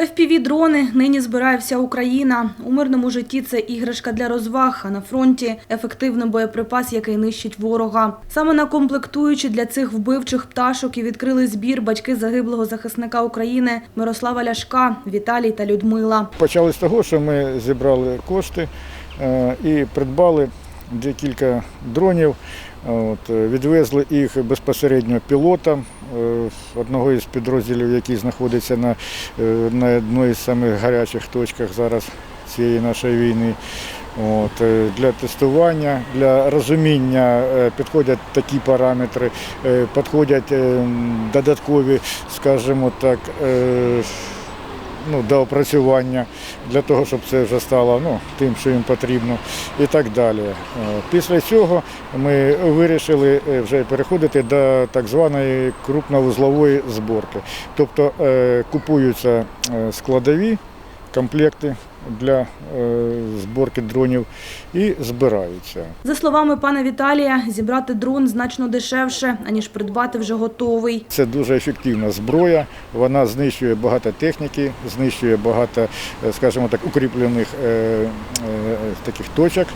FPV-дрони нині збирає вся Україна. У мирному житті це іграшка для розваг, а на фронті ефективний боєприпас, який нищить ворога. Саме на комплектуючі для цих вбивчих пташок і відкрили збір батьки загиблого захисника України Мирослава Ляшка, Віталій та Людмила. Почали з того, що ми зібрали кошти е, і придбали декілька дронів. От, е, відвезли їх безпосередньо пілотам е, одного із підрозділів, який знаходиться на, е, на одній з самих гарячих точках зараз цієї нашої війни. От, е, для тестування, для розуміння е, підходять такі параметри, підходять е, додаткові, скажімо так, ну, доопрацювання для того, щоб це вже стало ну, тим, що їм потрібно, і так далі. Е, Після цього ми вирішили е, вже переходити до так званої крупновузлової зборки. Тобто е, купуються складові комплекти для е, зборки дронів і збираються. За словами пана Віталія, зібрати дрон значно дешевше, аніж придбати вже готовий. Це дуже ефективна зброя. Вона знищує багато техніки, знищує багато, е, скажімо так, укріплених е, таких точок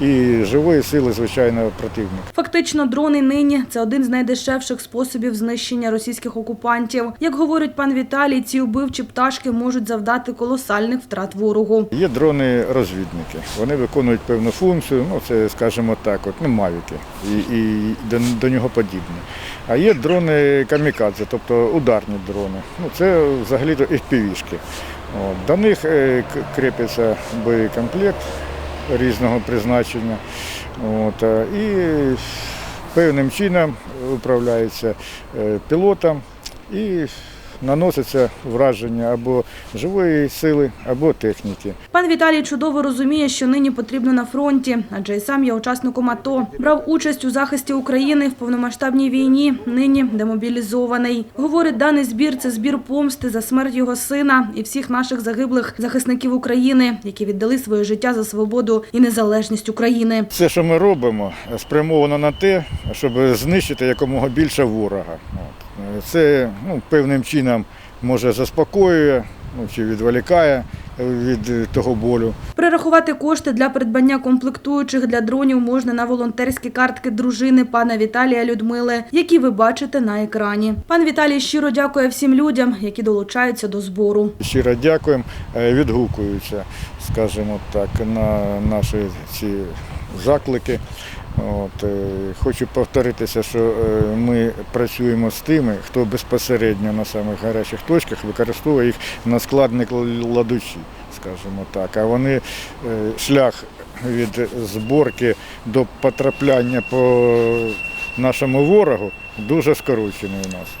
і живої сили, звичайно, противника. Фактично, дрони нині це один з найдешевших способів знищення російських окупантів. Як говорить пан Віталій, ці убивчі пташки можуть завдати колосальних втрат ворогу. Є дрони-розвідники. Вони виконують певну функцію, ну це, скажімо так, от, ну, мавіки і, і до, до нього подібне. А є дрони камікадзе, тобто ударні дрони. Ну, це взагалі-то FPV-шки. От. До них е, кріпиться боєкомплект різного призначення. От. е, І певним чином управляється е, пілотом і наноситься враження або живої сили, або техніки. Пан Віталій чудово розуміє, що нині потрібно на фронті, адже й сам є учасником АТО. Брав участь у захисті України в повномасштабній війні, нині демобілізований. Говорить, даний збір це збір помсти за смерть його сина і всіх наших загиблих захисників України, які віддали своє життя за свободу і незалежність України. Все, що ми робимо, спрямовано на те, щоб знищити якомога більше ворога. Це ну, певним чином може заспокоює ну, чи відволікає від е, того болю. Перерахувати кошти для придбання комплектуючих для дронів можна на волонтерські картки дружини пана Віталія Людмили, які ви бачите на екрані. Пан Віталій щиро дякує всім людям, які долучаються до збору. Щиро дякуємо, е, відгукуються, скажімо так, на наші ці заклики. От, е, хочу повторитися, що е, ми працюємо з тими, хто безпосередньо на самих гарячих точках використовує їх на складник ладучі, скажімо так. А вони е, шлях від зборки до потрапляння по нашому ворогу дуже скорочений у нас.